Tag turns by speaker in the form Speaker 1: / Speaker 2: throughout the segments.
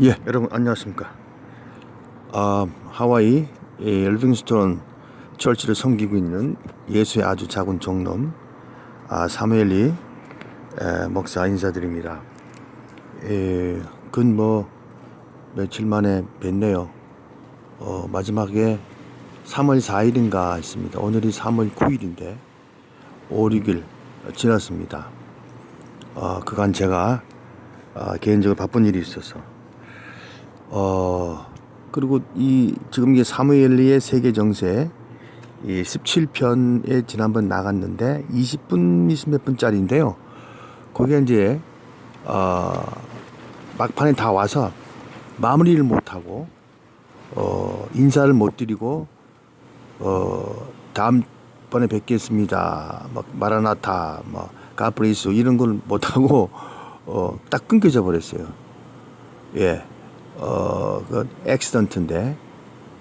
Speaker 1: 예, 여러분 안녕하십니까. 아, 하와이 이 엘빙스톤 철치를 섬기고 있는 예수의 아주 작은 종놈 아, 사무엘리 에, 목사 인사드립니다. 예, 근뭐 며칠 만에 뵀네요. 어, 마지막에 3월 4일인가 했습니다. 오늘이 3월 9일인데 5, 6일 지났습니다. 어, 그간 제가 아, 개인적으로 바쁜 일이 있어서 어 그리고 이 지금 이게 사무엘리의 세계 정세 이 17편에 지난번 나갔는데 20분 20몇 분짜리인데요. 거기에 이제 어 막판에 다 와서 마무리를 못 하고 어 인사를 못 드리고 어 다음 번에 뵙겠습니다. 막 마라나타 뭐 가프리스 이런 걸 못 하고 어 딱 끊겨져 버렸어요. 예. 어, 그 액시던트인데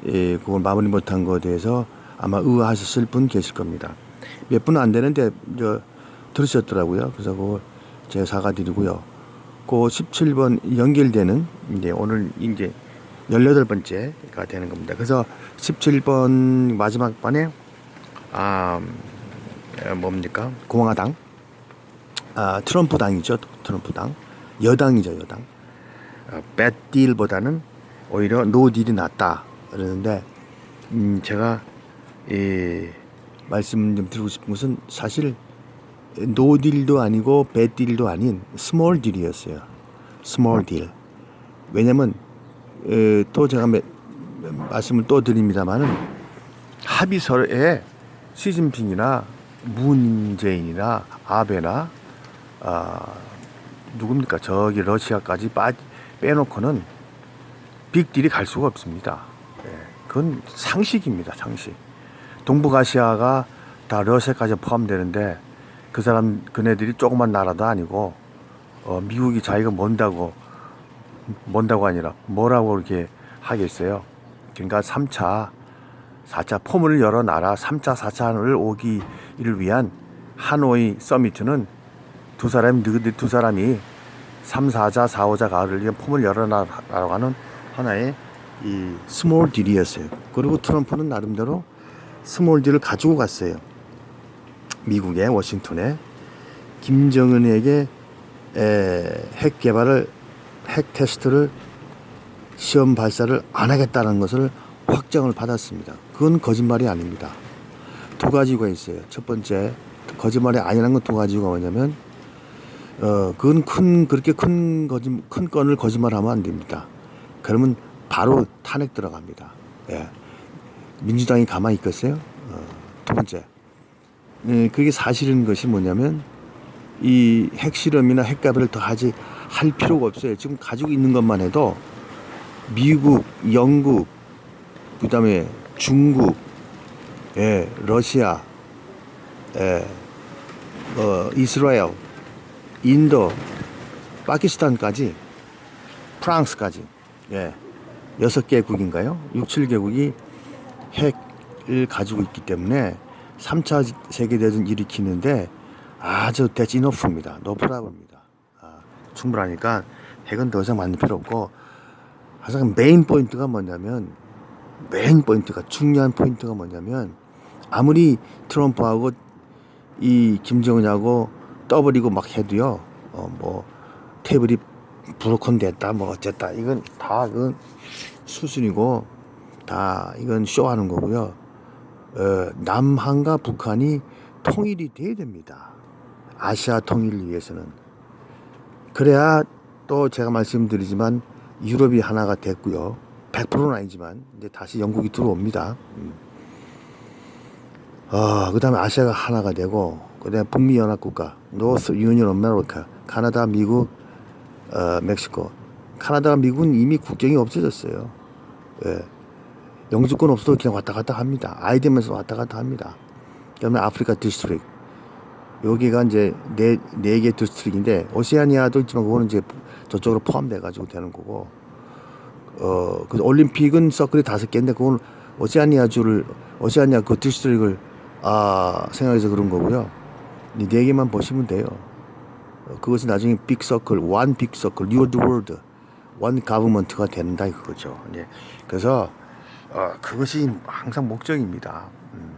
Speaker 1: 예, 그걸 마무리 못한 거에 대해서 아마 의아하셨을 분 계실 겁니다. 몇 분 안 되는데 저 들으셨더라고요. 그래서 그걸 제가 사과드리고요. 그 17번 연결되는 이제 오늘 이제 18번째가 되는 겁니다. 그래서 17번 마지막 반에 아 에, 뭡니까? 공화당 아 트럼프 당이죠. 트럼프 당 여당이죠, 여당. 배딜보다는 오히려 노딜이 낫다 그러는데 음 제가 이 말씀 좀 드리고 싶은 것은 사실 노딜도 아니고 배딜도 아닌 스몰 딜이었어요. 스몰 딜. 왜냐면 에, 또 제가 매, 말씀을 또 드립니다만은 합의서에 시진핑이나 문재인이나 아베나 아 누굽니까 저기 러시아까지 빠 빼놓고는 빅딜이 갈 수가 없습니다. 예, 그건 상식입니다, 상식. 동북아시아가 다 러시아까지 포함되는데 그 사람 그네들이 조그만 나라도 아니고 어, 미국이 자기가 뭔다고 뭔다고 아니라 뭐라고 그렇게 하겠어요. 그러니까 3차 4차 포문을 열어 놔라 3차 4차를 오기를 위한 하노이 서미트는 두 사람이 두 사람이 3, 4자, 4, 5자 가을을 위한 폼을 열어놔라고 하는 하나의 이 스몰 딜이었어요. 그리고 트럼프는 나름대로 스몰 딜을 가지고 갔어요. 미국의 워싱턴에 김정은에게 에, 핵 개발을 핵 테스트를 시험 발사를 안 하겠다는 것을 확정을 받았습니다. 그건 거짓말이 아닙니다. 두 가지가 있어요. 첫 번째 거짓말이 아니라는 건 두 가지가 뭐냐면 어, 그건 큰, 그렇게 큰 거짓, 큰 건을 거짓말하면 안 됩니다. 그러면 바로 탄핵 들어갑니다. 예. 민주당이 가만히 있겠어요? 어, 두 번째. 예, 그게 사실인 것이 뭐냐면 이 핵실험이나 핵가배를 더 하지 할 필요가 없어요. 지금 가지고 있는 것만 해도 미국, 영국, 그 다음에 중국, 예, 러시아, 예, 어, 이스라엘, 인도, 파키스탄까지, 프랑스까지, 예, 여섯 개국인가요? 6, 7개국이 핵을 가지고 있기 때문에 3차 세계대전 일으키는데 아주 대치 높습니다. 높으라고 합니다. 아, 충분하니까 핵은 더 이상 만들 필요 없고 가장 메인 포인트가 뭐냐면 메인 포인트가 중요한 포인트가 뭐냐면 아무리 트럼프하고 이 김정은하고 떠버리고 막 해도요. 어 뭐 테이블이 브로컨 됐다 뭐 어쨌다 이건 다 그건 수순이고 다 이건 쇼하는 거고요. 어, 남한과 북한이 통일이 돼야 됩니다. 아시아 통일을 위해서는 그래야 또 제가 말씀드리지만 유럽이 하나가 됐고요. 100%는 아니지만 이제 다시 영국이 들어옵니다. 음. 어, 그다음에 아시아가 하나가 되고 북미 연합 국가, 노스 유니언 아메리카, 카나다, 미국, 어, 멕시코. 카나다와 미국은 이미 국경이 없어졌어요. 예. 영주권 없어도 그냥 왔다 갔다 합니다. 아이디면서 왔다 갔다 합니다. 그다음에 아프리카 디스트릭. 여기가 이제 네, 네 개 디스트릭인데, 오세아니아도 있지만 그거는 이제 저쪽으로 포함돼가지고 되는 거고, 어, 그 올림픽은 서클이 다섯 개인데, 그건 오세아니아주를, 오세아니아 그 디스트릭을, 아, 생각해서 그런 거고요. 이네 개만 보시면 돼요. 어, 그것이 나중에 빅 서클, 원 빅 서클, 뉴 월드 원 가버먼트가 된다 이거죠. 예. 그래서 어, 그것이 항상 목적입니다. 음.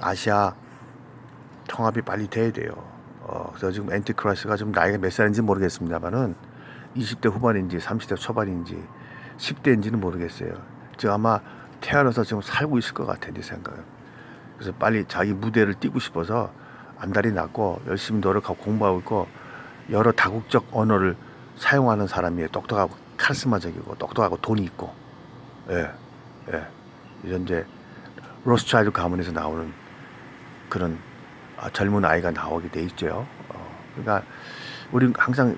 Speaker 1: 아시아 통합이 빨리 돼야 돼요. 어, 그래서 지금 엔티크라이스가 좀 나이가 몇 살인지 모르겠습니다만은 20대 후반인지 30대 초반인지 10대인지는 모르겠어요. 지금 아마 태어나서 지금 살고 있을 것 같아 내 생각은. 그래서 빨리 자기 무대를 띄고 싶어서 안달이 났고 열심히 노력하고 공부하고 있고 여러 다국적 언어를 사용하는 사람이에요. 똑똑하고 카리스마적이고 똑똑하고 돈이 있고 예, 예. 이런 이제 로스차일드 가문에서 나오는 그런 아, 젊은 아이가 나오게 돼 있죠. 어, 그러니까 우리 항상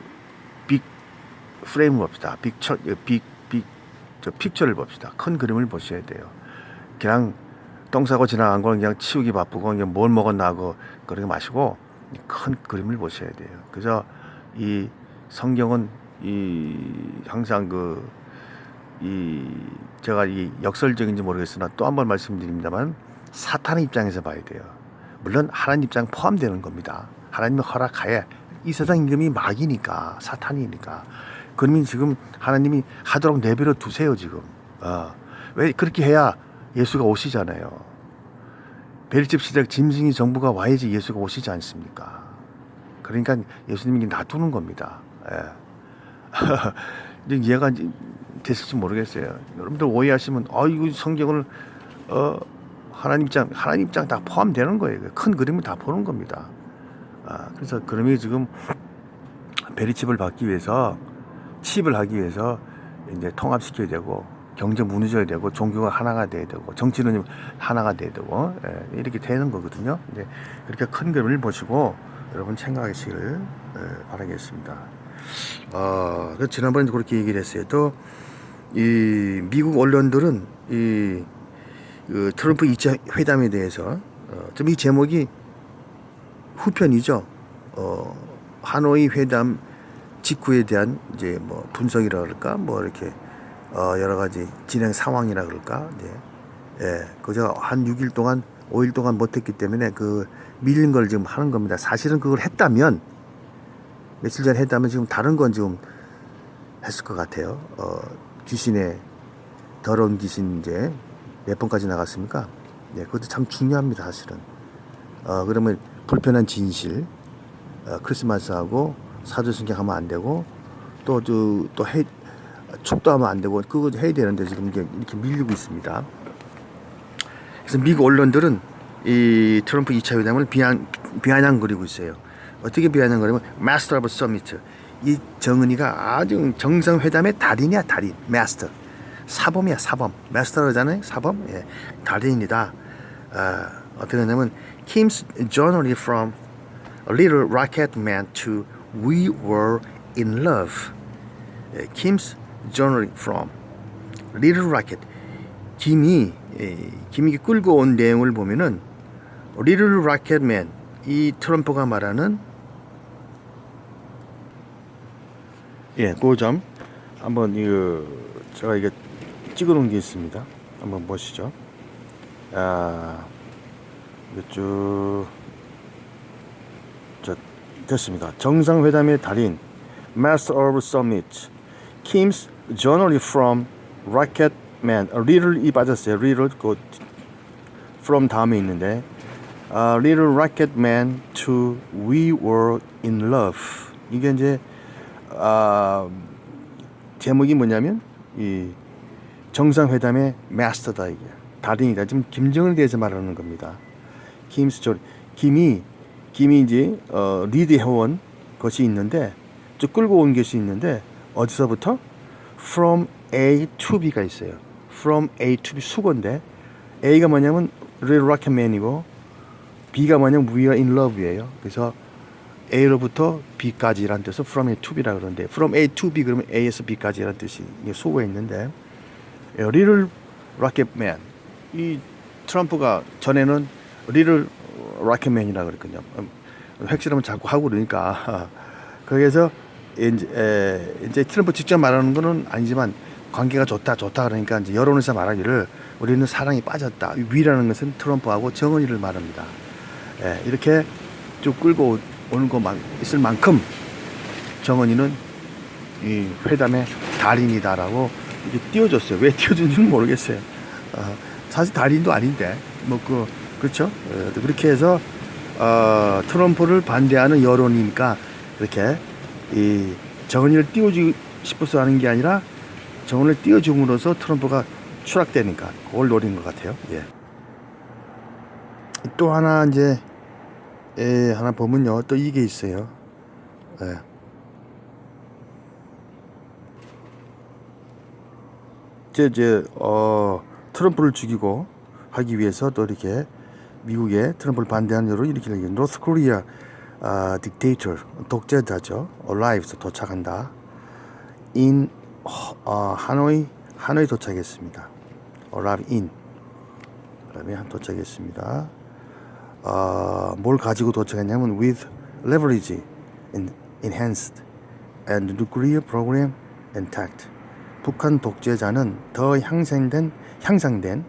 Speaker 1: 빅 프레임을 봅시다. 빅처, 빅빅 저 픽처를 봅시다. 큰 그림을 보셔야 돼요. 그냥 똥 싸고 지나간 건 그냥 치우기 바쁘고 그냥 뭘 먹었나 하고 그러게 마시고 이큰 그림을 보셔야 돼요. 그래서 이 성경은 이 항상 그 이 제가 이 역설적인지 모르겠으나 또 한 번 말씀드립니다만 사탄의 입장에서 봐야 돼요. 물론 하나님 입장 포함되는 겁니다. 하나님의 허락하에 이 세상 임금이 마귀니까 사탄이니까 그러면 지금 하나님이 하도록 내버려 두세요 지금. 어. 왜 그렇게 해야 예수가 오시잖아요. 벨집 시대 짐승이 정부가 와야지 예수가 오시지 않습니까? 그러니까 예수님이 놔두는 겁니다. 예. 이해가 됐을지 모르겠어요. 여러분들 오해하시면 아 이거 성경을 어 하나님 입장 하나님 입장 다 포함되는 거예요. 큰 그림을 다 보는 겁니다. 아 그래서 그림이 지금 베리칩을 받기 위해서 칩을 하기 위해서 이제 통합시켜야 되고 경제 무너져야 되고 종교가 하나가 돼야 되고 정치는 하나가 돼야 되고 예, 이렇게 되는 거거든요. 이제 그렇게 큰 그림을 보시고 여러분 생각하시길 예, 바라겠습니다. 어, 그 지난번에 그렇게 얘기를 했어요. 또 이 미국 언론들은 이 그 트럼프 2차 회담에 대해서 어, 좀 이 제목이 후편이죠. 어, 하노이 회담 직후에 대한 이제 뭐 분석이라 그럴까 뭐 이렇게 어, 여러 가지 진행 상황이라 그럴까 이제 예, 그저 한 6일 동안 5일 동안 못했기 때문에 그 밀린 걸 지금 하는 겁니다. 사실은 그걸 했다면 며칠 전에 했다면 지금 다른 건 지금 했을 것 같아요. 어, 귀신의 더러운 귀신 이제 몇 번까지 나갔습니까? 네, 그것도 참 중요합니다, 사실은. 어, 그러면 불편한 진실, 어, 크리스마스하고 사도신경 하면 안 되고, 또, 저, 또 해, 축도하면 안 되고, 그거 해야 되는데 지금 이게 이렇게 밀리고 있습니다. 그래서 미국 언론들은 이 트럼프 2차 회담을 비안, 비아냥거리고 있어요. 어떻게 비아냥거리면, 마스터 오브 서미트. 이 정은이가 아주 정상회담의 달인이야, 달인. 마스터. 사범이야, 사범. 마스터잖아요, 사범. 예, 달인이다. 어, 어떻게 하냐면, Kim's journey from a little rocket man to we were in love. 예, Kim's journey from little rocket. 김이, 예, 김이 끌고 온 내용을 보면은, little rocket man. 이 트럼프가 말하는 예, 그점 한번 이거 제가 이게 찍어 놓은 게 있습니다. 한번 보시죠. 아, 쭉, 저, 됐습니다. 정상회담의 달인, Master of Summit, Kim's Journey from Rocket Man, 어, Little 이 빠졌어요. Little 그 from 다음에 있는데, 아, Little Rocket Man to We Were in Love. 이게 이제 아, 제목이 뭐냐면 이 정상회담의 마스터다 이게 달인이다. 지금 김정은에 대해서 말하는 겁니다. 김수철 김이 김이 이제 어, 리드 해온 것이 있는데 쭉 끌고 온 것이 있는데 어디서부터 from A to B가 있어요. from A to B 수건데 A가 뭐냐면 Little Rocket Man이고 B가 뭐냐면 We are in love예요. 그래서 A로부터 B까지라는 뜻은 from A to B라 그러는데 from A to B 그러면 A에서 B까지라는 뜻이 수고가 있는데 예, Little Rocket Man 이 트럼프가 전에는 Little Rocket Man이라 그랬거든요. 음, 핵실험을 자꾸 하고 그러니까 거기에서 이제, 에, 이제 트럼프 직접 말하는 거는 아니지만 관계가 좋다 좋다 그러니까 이제 여론에서 말하기를 우리는 사랑이 빠졌다. 위라는 것은 트럼프하고 정은이를 말합니다. 예, 이렇게 쭉 끌고 오는 것만 있을 만큼 정은이는 이 회담의 달인이다라고 이렇게 띄워줬어요. 왜 띄워준지는 모르겠어요. 어, 사실 달인도 아닌데 뭐 그 그렇죠. 어, 그렇게 해서 어, 트럼프를 반대하는 여론이니까 그렇게 이 정은이를 띄워주고 싶어서 하는 게 아니라 정은을 띄워줌으로써 트럼프가 추락되니까 그걸 노린 것 같아요. 예. 또 하나 이제 에, 하나 보면요 또 이게 있어요. 예. 이제 이제 어 트럼프를 죽이고 하기 위해서 또 이렇게 미국의 트럼프를 반대하는 여론이 이렇게. 노스 코리아 아, 딕테이터 독재자죠. 얼라이브스 도착한다. in 어, 하노이 하노이 도착했습니다. 얼라이브 in 그다음에 한 도착했습니다. 어, 뭘 가지고 도착했냐면 with leverage in, enhanced and nuclear program intact. 북한 독재자는 더 향상된 향상된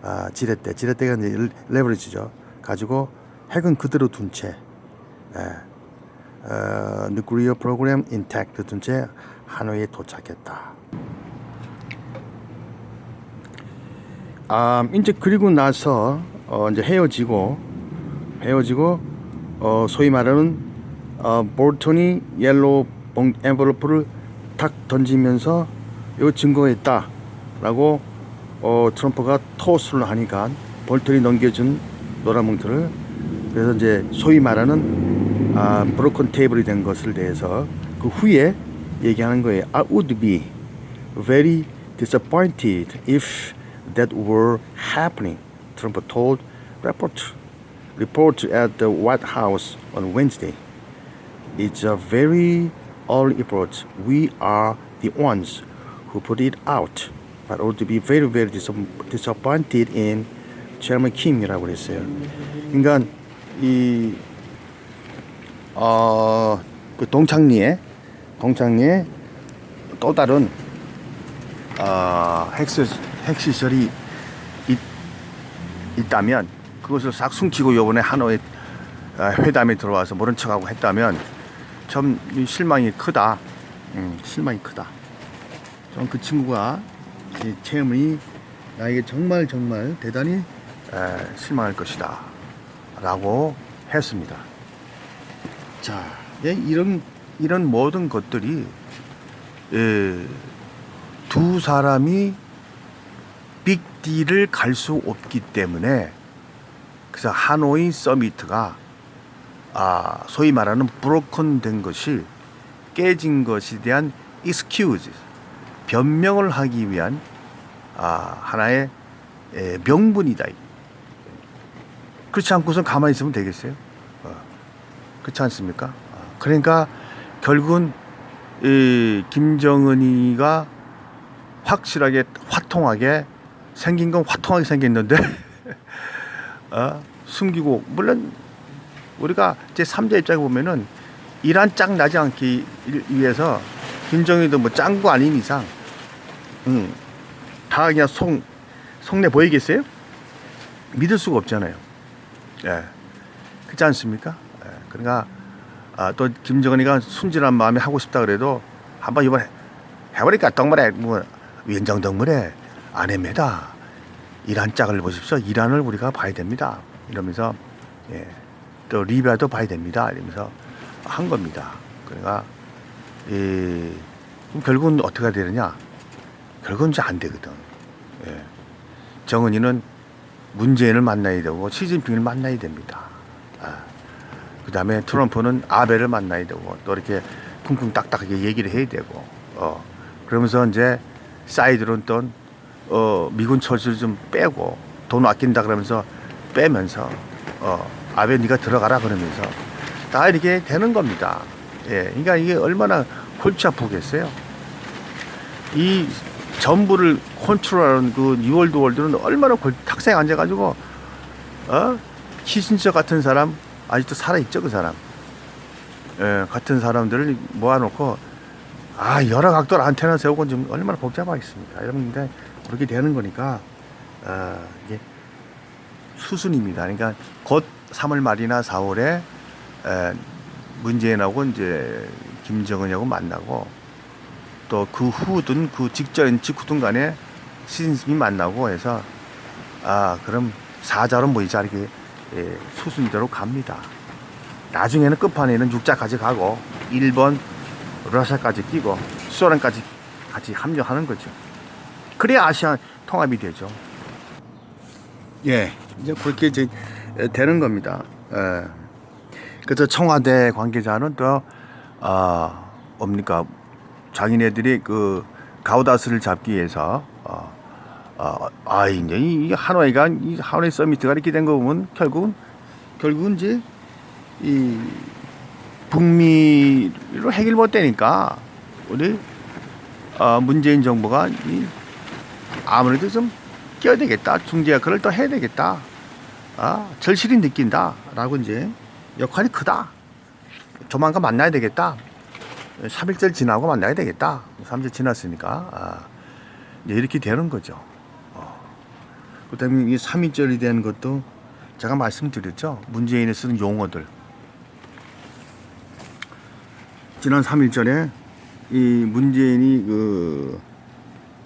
Speaker 1: 아, 지렛대 지렛대가 이제 레버리지죠. 가지고 핵은 그대로 둔 채, 예, 어, nuclear program intact 둔채 하노이에 도착했다. 아, 이제 그리고 나서 어, 이제 헤어지고 헤어지고 어, 소위 말하는 어, 볼턴이 옐로우 봉 엔벨로프를 탁 던지면서 이거 증거가 있다라고 어, 트럼프가 토스를 하니까 볼턴이 넘겨준 노란 뭉틀을 그래서 이제 소위 말하는 아, 브로큰 테이블이 된 것을 대해서 그 후에 얘기하는 거예요. I would be very disappointed if that were happening. Trump told report report at the White House on Wednesday. It's a very early report. We are the ones who put it out. But I would be very very dis- disappointed in Chairman Kim이라고 그랬어요. 그러니까 이 어, 그 동창리에 동창리에 또 다른 어, 핵시, 핵시설이 있, 있다면 그것을 싹 숨기고 요번에 하노이 어, 회담에 들어와서 모른 척하고 했다면 참 실망이 크다. 음, 실망이 크다. 좀 그 친구가 이 체험이 나에게 정말 정말 대단히 에, 실망할 것이다. 라고 했습니다. 자, 예, 이런 이런 모든 것들이 예, 두 사람이 빅딜을 갈수 없기 때문에 그래서 하노이 서미트가 아, 소위 말하는 브로큰 된 것이 깨진 것에 대한 excuse 변명을 하기 위한 아, 하나의 에, 명분이다. 그렇지 않고선 가만히 있으면 되겠어요? 어, 그렇지 않습니까? 어, 그러니까 결국은 이 김정은이가 확실하게 화통하게 생긴 건 화통하게 생겼는데 어, 숨기고 물론 우리가 제 3자 입장에 보면은 이란 짱 나지 않기 위해서 김정일도 뭐 짱구 아닌 이상 음, 다 그냥 속 속내 보이겠어요? 믿을 수가 없잖아요. 예. 그렇지 않습니까? 예. 그러니까 아, 또 김정은이가 순진한 마음에 하고 싶다 그래도 한번 이번에 해버리니까 덩물에 뭐 위원장 덩물에 안 합니다. 이란 짝을 보십시오. 이란을 우리가 봐야 됩니다. 이러면서 예. 또 리비아도 봐야 됩니다. 이러면서 한 겁니다. 그러니까 이 그럼 결국은 어떻게 되느냐? 결국은 이제 안 되거든. 예. 정은이는 문재인을 만나야 되고 시진핑을 만나야 됩니다. 아. 그 다음에 트럼프는 아베를 만나야 되고 또 이렇게 쿵쿵 딱딱하게 얘기를 해야 되고 어. 그러면서 이제 사이드로는 또 어, 미군 처지를 좀 빼고 돈 아낀다 그러면서 빼면서 어, 아베 네가 들어가라 그러면서 다 이렇게 되는 겁니다. 예, 그러니까 이게 얼마나 골치 아프겠어요. 이 전부를 컨트롤하는 그 뉴월드 월드는 얼마나 골, 탁상에 앉아가지고 어 키신저 같은 사람 아직도 살아 있죠 그 사람. 예, 같은 사람들을 모아놓고 아 여러 각도로 안테나 세우고 좀 얼마나 복잡하겠습니까? 여러분들 그렇게 되는 거니까 어, 이게 수순입니다. 그러니까 곧 3월 말이나 4월에 에, 문재인하고 이제 김정은하고 만나고 또 그 후든 그 직전 직후든 간에 시즌이 만나고 해서 아 그럼 사자로 모이자 이렇게 예, 수순대로 갑니다. 나중에는 끝판에는 육자까지 가고 일본 러시아까지 끼고 소련까지 같이 합류하는 거죠. 그래야 아시아 통합이 되죠. 예, 이제 그렇게 이제 되는 겁니다. 예. 그래서 청와대 관계자는 또, 아, 뭡니까, 자기네들이 그 가우다스를 잡기 위해서, 어, 어, 아, 이제 이 하노이가, 이 하노이 서미트가 이렇게 된 거 보면 결국은, 결국은 이제 이 북미로 해결 못 되니까 우리 어, 문재인 정부가 이 아무래도 좀 껴야 되겠다. 중재 역할을 더 해야 되겠다. 아, 절실히 느낀다라고 이제 역할이 크다. 조만간 만나야 되겠다. 3일절 지나고 만나야 되겠다. 3일 지났으니까. 아, 이렇게 되는 거죠. 어. 그 다음에 이 3일절이 되는 것도 제가 말씀드렸죠. 문재인이 쓰는 용어들. 지난 3일절에 이 문재인이 그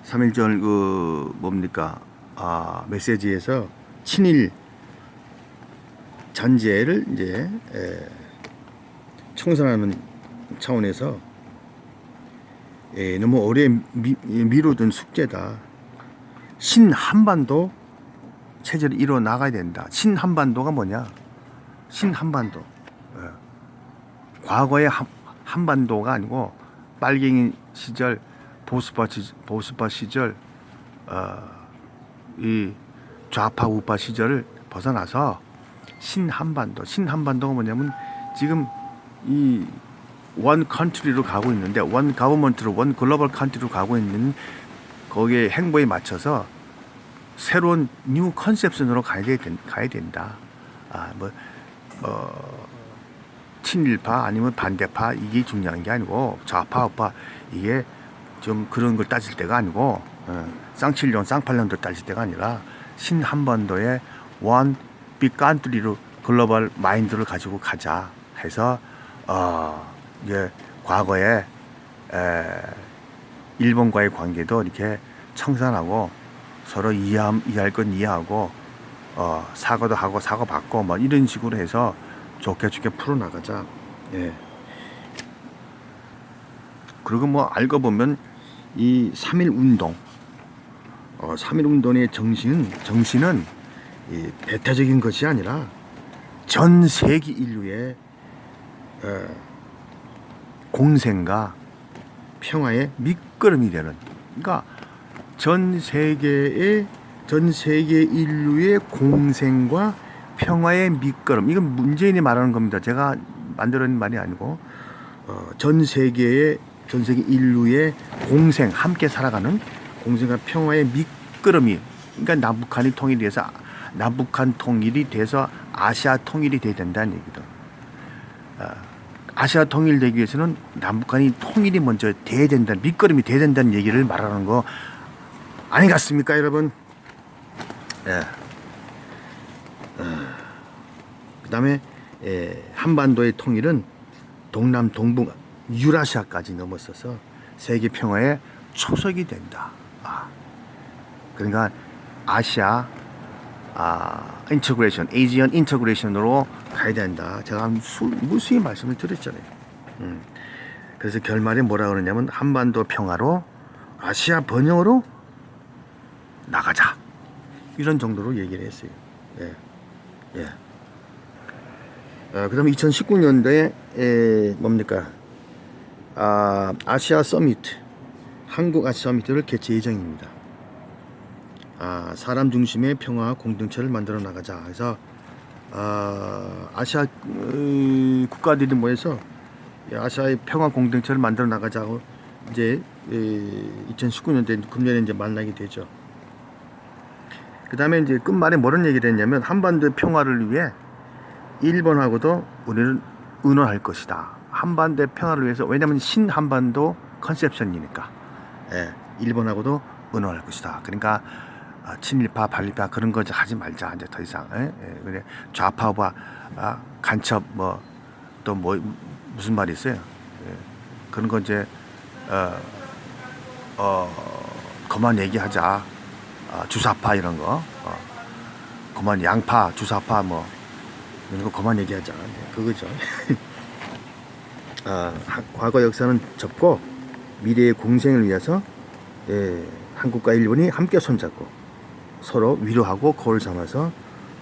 Speaker 1: 3일절 그 뭡니까 아 메시지에서 친일 잔재를 이제 에, 청산하는 차원에서 예, 너무 오래 미, 미루던 숙제다. 신 한반도 체제를 이뤄 나가야 된다. 신한반도가 뭐냐? 신한반도. 예. 과거의 한, 한반도가 아니고 빨갱이 시절 보수파, 시- 보수파 시절 어, 이 좌파 우파 시절을 벗어나서 신한반도 신한반도가 뭐냐면 지금 이 원 컨트리로 가고 있는데 원 가버먼트로 원 글로벌 컨트리로 가고 있는 거기에 행보에 맞춰서 새로운 뉴 컨셉션으로 가야, 되, 가야 된다. 아, 뭐, 어, 친일파 아니면 반대파 이게 중요한 게 아니고 좌파 우파 이게 좀 그런 걸 따질 때가 아니고 어, 쌍칠년 쌍팔년도 따질 때가 아니라 신 한반도의 원 빅간뚜리로 글로벌 마인드를 가지고 가자 해서 어 이제 과거에 에, 일본과의 관계도 이렇게 청산하고 서로 이해함, 이해할 건 이해하고 어, 사과도 하고 사과 받고 뭐 이런 식으로 해서 좋게 좋게 풀어 나가자. 예. 그리고 뭐 알고 보면 이3.1 운동, 어, 3.1 운동의 정신은, 정신은 이 배타적인 것이 아니라 전 세계 인류의 어, 공생과 평화의 밑거름이 되는, 그러니까 전 세계의 전 세계 인류의 공생과 평화의 밑거름. 이건 문재인이 말하는 겁니다. 제가 만들어낸 말이 아니고 어, 전 세계의 전 세계 인류의 공생 함께 살아가는 공생과 평화의 밑거름이 그러니까 남북한이 통일이 돼서 남북한 통일이 돼서 아시아 통일이 돼야 된다는 얘기다. 어, 아시아 통일되기 위해서는 남북한이 통일이 먼저 돼야 된다, 밑거름이 돼야 된다는 얘기를 말하는 거 아니 같습니까, 여러분? 예. 그 다음에 한반도의 통일은 동남 동북 유라시아까지 넘어서서 세계 평화의 초석이 된다. 아. 그러니까 아시아 아, 인터그레이션, 에이지언 인터그레이션으로 가야 된다. 제가 무수히 말씀을 드렸잖아요. 음. 그래서 결말에 뭐라 그러냐면 한반도 평화로 아시아 번영으로 나가자. 이런 정도로 얘기를 했어요. 예. 예. 어, 그 다음에 2019년도에 에, 뭡니까? 아, 아시아 서미트, 한국 아시아 서미트를 개최 예정입니다. 아, 사람 중심의 평화 공동체를 만들어 나가자. 그래서 아, 아시아 어, 국가들이 모여서 이 아시아의 평화 공동체를 만들어 나가자고 이제 2019년도에 금년에 이제 만나게 되죠. 그 다음에 이제 끝말에 뭐런 얘기를 했냐면 한반도 평화를 위해 일본하고도 우리는 의논할 것이다. 한반도 평화를 위해서 왜냐하면 신한반도 컨셉션이니까 예, 일본하고도 의논할 것이다. 그러니까 아, 친일파, 반일파 그런 거 하지 말자 이제 더 이상. 예? 예, 그래 좌파와 아, 간첩 뭐 또 뭐 무슨 말이 있어요? 예, 그런 거 이제 어, 어 그만 얘기하자. 어, 주사파 이런 거. 어, 그만 양파, 주사파 뭐 이런 거 그만 얘기하자. 네, 그거죠. 아, 하- 과거 역사는 접고 미래의 공생을 위해서 예, 한국과 일본이 함께 손잡고 서로 위로하고 거울 삼아서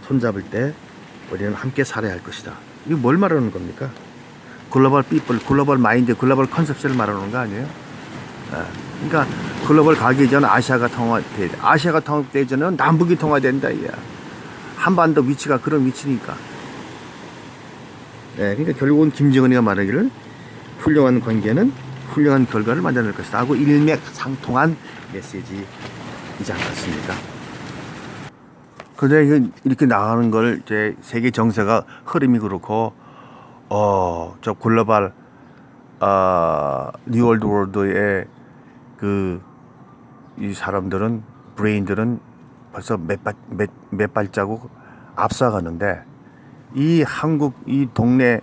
Speaker 1: 손잡을 때 우리는 함께 살아야 할 것이다. 이거 뭘 말하는 겁니까? 글로벌 피플, 글로벌 마인드, 글로벌 컨셉트를 말하는 거 아니에요? 아, 그러니까 글로벌 가기 전 아시아가 통화돼. 아시아가 통합되기 전에는 남북이 통화된다 이야. 한반도 위치가 그런 위치니까. 네, 그러니까 결국은 김정은이가 말하기를 훌륭한 관계는 훌륭한 결과를 만들어낼 것이다 하고 일맥상통한 메시지이지 않겠습니까? 근데 이게 이렇게 나가는 걸 이제 세계 정세가 흐름이 그렇고 어저 글로벌 아 뉴월드 월드의 그 이 사람들은 브레인들은 벌써 몇, 발, 몇, 몇 발자국 앞서가는데 이 한국 이 동네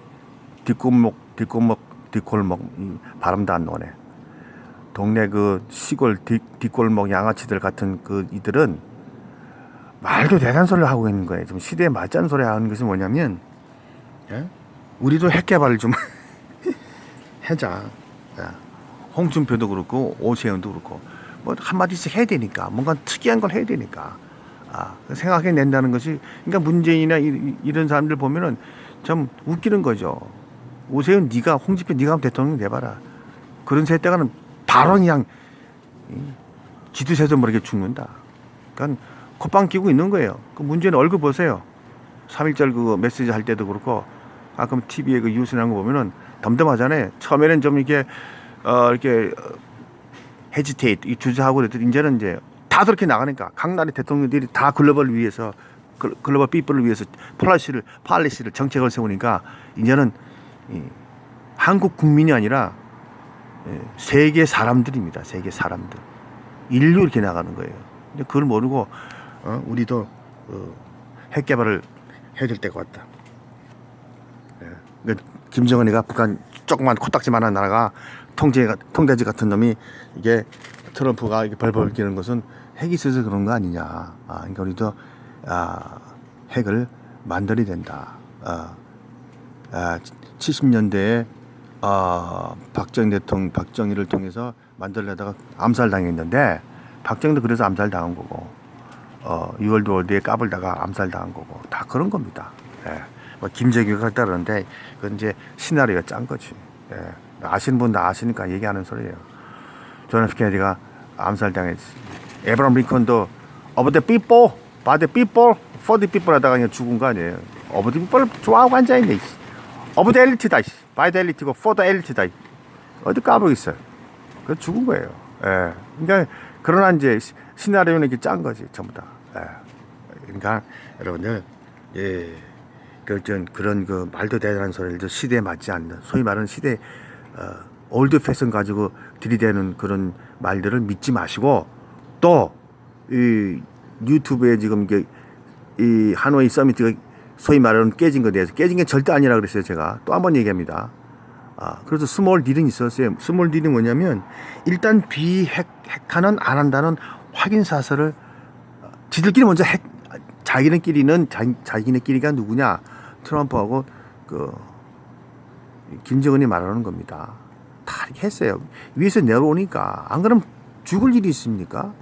Speaker 1: 뒷골목 뒷골목 뒷골목 이 바람도 안 노네 동네 그 시골 뒷, 뒷골목 양아치들 같은 그 이들은 말도 대단 소리를 하고 있는 거예요. 좀 시대에 맞지 않는 소리 하는 것은 뭐냐면, 예? 우리도 핵 개발을 좀 해자. 야, 홍준표도 그렇고 오세훈도 그렇고 뭐 한마디씩 해야 되니까 뭔가 특이한 걸 해야 되니까 아, 생각해 낸다는 것이 그러니까 문재인이나 이, 런 사람들 보면은 좀 웃기는 거죠. 오세훈 네가 홍준표 네가 대통령 내봐라. 그런 세대가는 바로 그냥 이, 지두새도 모르게 죽는다. 그러니까 콧방 끼고 있는 거예요. 그 문재인 얼굴 보세요. 3.1절 그 메시지 할 때도 그렇고 가끔 TV에 그 뉴스 나는 거 보면은 덤덤하잖아요. 처음에는 좀 이렇게 어 이렇게 헤지테이트 주저하고 그랬더니 이제는 이제 다 그렇게 나가니까 각 나라의 대통령들이 다 글로벌 위해서 글- 글로벌 피플을 위해서 폴리시를 팔리시를 정책을 세우니까 이제는 이 한국 국민이 아니라 예, 세계 사람들입니다. 세계 사람들 인류 이렇게 나가는 거예요. 근데 그걸 모르고 어, 우리도 어, 핵 개발을 해야 될 때가 왔다. 예. 그 김정은이가 북한 조그만 코딱지만한 나라가 통제 통대지 같은 놈이 이게 트럼프가 이게 벌벌 끼는 것은 핵이 있어서 그런 거 아니냐. 아, 그러니까 우리도 아, 핵을 만들어야 된다. 아, 아, 70년대에 아, 박정희 대통령 박정희를 통해서 만들려다가 암살당했는데 박정희도 그래서 암살당한 거고 어, 6월 월드에 까불다가 암살당한 거고 다 그런 겁니다. 예. 뭐 김재규가 했다는데 그건 이제 시나리오가 짠 거지. 예. 아시는 분도 아시니까 얘기하는 소리예요. 존 F 케네디가 암살당했지. 에브람 링컨도 더 피뽀, 바드 피뽀, 포드 피뽀 하다가 그냥 죽은 거 아니에요. 더 피뽀를 좋아하고 앉아있네. 더 엘리트다. 바이 더 엘리트고 포더 엘리트다. 어디 까불겠어요. 그 죽은 거예요. 예. 그러니까 그러나 이제 시- 시나리오는 이렇게 짠 거지 전부 다. 예. 그러니까 여러분들 예. 그런 그 말도 대단한 소리를 저 시대에 맞지 않는 소위 말하는 시대 어, 올드 패션 가지고 들이대는 그런 말들을 믿지 마시고 또 이 유튜브에 지금 이게 이 하노이 서미트가 소위 말하는 깨진 것에 대해서 깨진 게 절대 아니라 그랬어요 제가 또 한 번 얘기합니다. 아, 그래서 스몰 딜은 있었어요. 스몰 딜이 뭐냐면 일단 비핵 핵화는 안 한다는 확인 사설을 어, 지들끼리 먼저 핵 자기네끼리는 자, 자기네끼리가 누구냐 트럼프하고 그 김정은이 말하는 겁니다. 다 이렇게 했어요. 위에서 내려오니까 안 그러면 죽을 일이 있습니까?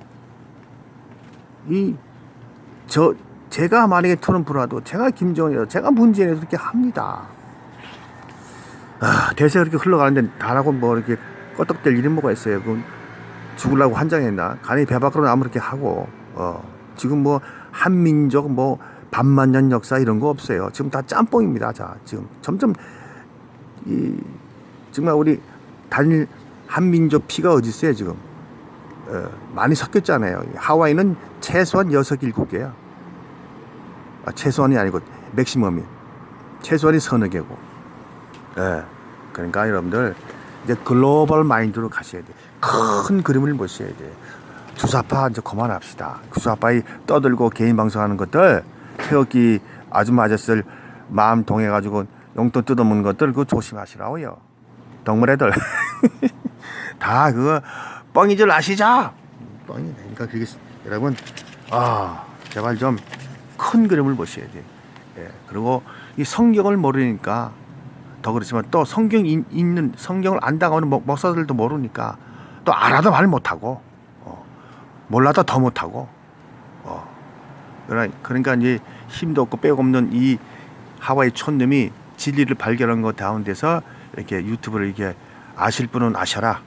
Speaker 1: 이 저 제가 만약에 트럼프라도 제가 김정은이라도 제가 문재인이라도 그렇게 합니다. 아, 대세가 그렇게 흘러가는데 나라고 뭐 이렇게 껐떡댈 일이 뭐가 있어요. 그 죽으려고 환장했나? 간이 배 밖으로 나면 그렇게 하고, 어, 지금 뭐 한민족 뭐 반만년 역사 이런 거 없어요. 지금 다 짬뽕입니다. 자, 지금 점점 이 정말 우리 단일 한민족 피가 어디 있어요 지금? 어, 많이 섞였잖아요. 하와이는 최소한 여섯 일곱 개야. 아, 최소한이 아니고 맥시멈이 최소한이 서너 개고. 예. 그러니까 여러분들 이제 글로벌 마인드로 가셔야 돼. 큰 그림을 보셔야 돼. 주사파 이제 그만합시다. 주사파이 떠들고 개인 방송하는 것들 태극기 아줌마 아저씨들 마음 동해 가지고 용돈 뜯어먹는 것들 그거 조심하시라고요. 동물 애들 다 그거 뻥인 줄 아시죠? 뻥이네. 그러니까 그게 여러분 아 제발 좀 큰 그림을 보셔야 돼. 예. 그리고 이 성경을 모르니까 더 그렇지만 또 성경 인- 있는 성경을 안다고 하는 목- 목사들도 모르니까 또 알아도 말 못하고 어, 몰라도 더 못하고 어. 그러니까 이제 힘도 없고 빼고 없는 이 하와이 촌놈이 진리를 발견한 것 가운데서 이렇게 유튜브를 이렇게 아실 분은 아셔라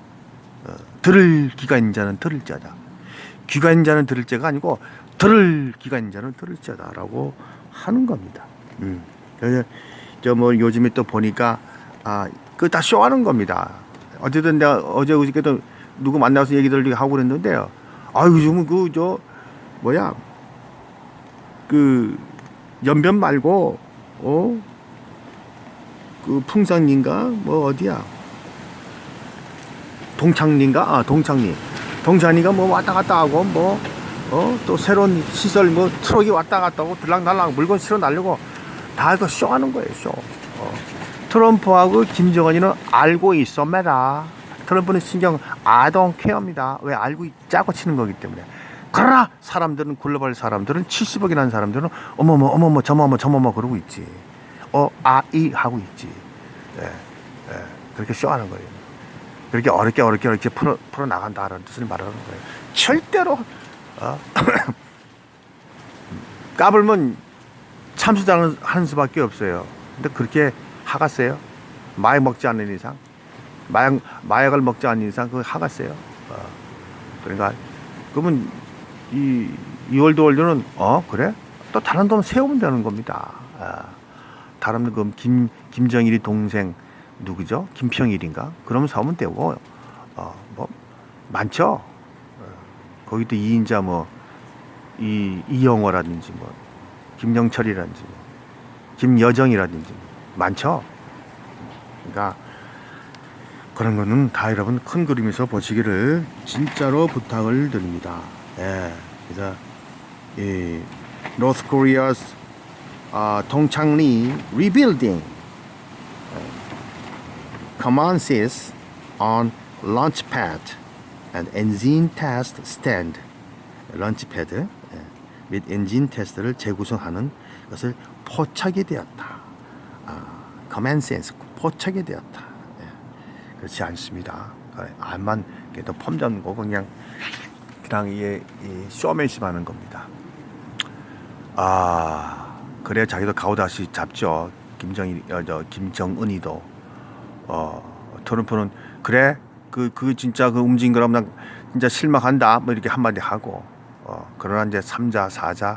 Speaker 1: 어, 들을 기가 있는 자는 들을 자다 귀가 있는 자는 들을 자가 아니고 들을 기가 있는 자는 들을 자다라고 하는 겁니다. 음. 그래서 저뭐 요즘에 또 보니까 아 그 다 쇼하는 겁니다. 어쨌든 내가 어제 그저께도 누구 만나서 얘기들 하고 그랬는데요. 아 요즘은 그 저 뭐야 그 연변 말고 어 그 풍산인가? 뭐 어디야? 동창리인가? 아 동창리. 동창리가 뭐 왔다 갔다 하고 뭐 어? 또 새로운 시설 뭐 트럭이 왔다 갔다 하고 들락날락 물건 실어 날리고 다 이거 쇼하는 거예요 쇼. 어. 트럼프하고 김정은이는 알고 있어 매라 트럼프는 신경 don't care입니다. 왜 알고 짜고 치는 거기 때문에. 그러나 사람들은 글로벌 사람들은 70억이라는 는 사람들은 어머머 어머머 저머머 저머머 그러고 있지 어 아 이 하고 있지 예, 예, 그렇게 쇼하는 거예요 그렇게 어렵게 어렵게 어렵게 풀어, 풀어 나간다라는 뜻을 말하는 거예요. 절대로 어? 까불면 참수당하는 하는 수밖에 없어요. 근데 그렇게 하갔어요. 마약 먹지 않는 이상, 마약 마약을 먹지 않는 이상 그 하갔어요. 어. 그러니까 그러면 이 이월드 월드는 어 그래? 또 다른 돈 세우면 되는 겁니다. 아, 다른 그 김 김정일이 동생 누구죠? 김평일인가? 그러면 사오면 되고, 어, 뭐, 많죠? 어, 거기도 이인자 뭐, 이, 이영호라든지 뭐, 김영철이라든지 뭐, 김여정이라든지 뭐, 많죠? 그러니까, 그런 거는 다 여러분 큰 그림에서 보시기를 진짜로 부탁을 드립니다. 예. 그래서, 이, North Korea's 아, 동창리 rebuilding commences on launchpad and engine test stand. 런치패드 예, 및 엔진 테스트를 재구성하는 것을 포착이 되었다. 아, commences 포착이 되었다. 예, 그렇지 않습니다. 그 안만 그래도 펌전고 그냥 그냥 이, 이 쇼맨십 하는 겁니다. 아 그래 자기도 가오다시 잡죠. 김정일 어, 저 김정은이도 어 트럼프는 그래 그그 진짜 그 움직인 거라면 난 진짜 실망한다 뭐 이렇게 한마디 하고 어 그러나 이제 3자 4자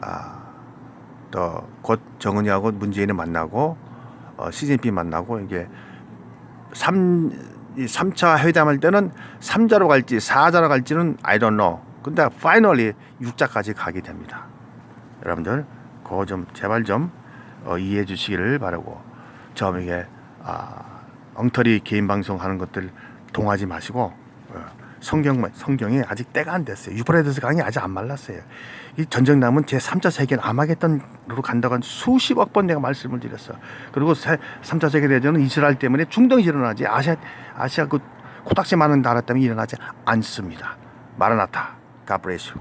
Speaker 1: 아또 곧 정은이하고 문재인을 만나고 어 시진핑 만나고 이게 3이 3차 회담할 때는 3자로 갈지 4자로 갈지는 I don't know. 근데 파이널리 6자까지 가게 됩니다. 여러분들 그거 좀 제발 좀 어, 이해해 주시기를 바라고 저에게 아, 엉터리 개인 방송 하는 것들 동하지 마시고 어, 성경만 성경에 아직 때가 안 됐어요. 유브라데스 강이 아직 안 말랐어요. 이 전쟁 남은 제 3차 세계는 아마겟돈으로 간다고 한 수십억 번 내가 말씀을 드렸어. 그리고 세, 3차 세계 대전은 이스라엘 때문에 중동이 일어나지 아시아 아시아 그 코딱지 많은 나라 때문에 일어나지 않습니다. 마라나타. God bless.